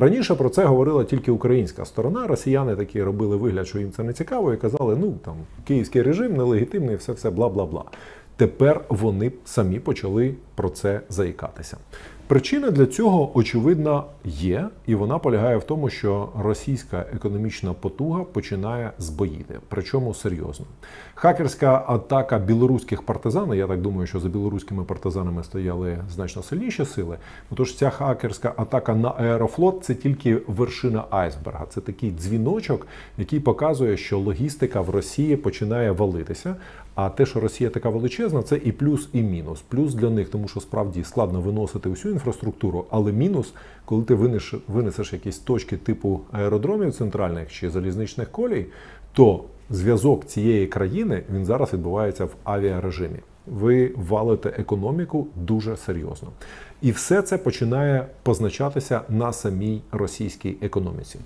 Раніше про це говорила тільки українська сторона. Росіяни такі робили вигляд, що їм це не цікаво, і казали, ну там київський режим нелегітимний, все все бла бла бла. Тепер вони самі почали про це заїкатися. Причина для цього очевидно є, і вона полягає в тому, що російська економічна потуга починає збоїти, причому серйозно. Хакерська атака білоруських партизан, я так думаю, що за білоруськими партизанами стояли значно сильніші сили. Тож ця хакерська атака на аерофлот це тільки вершина айсберга. Це такий дзвіночок, який показує, що логістика в Росії починає валитися. А те, що Росія така величезна, це і плюс, і мінус. Плюс для них, тому що справді складно виносити всю інфраструктуру, але мінус, коли ти винеш, винесеш якісь точки типу аеродромів центральних чи залізничних колій, то зв'язок цієї країни він зараз відбувається в авіарежимі. Ви валите економіку дуже серйозно. І все це починає позначатися на самій російській економіці.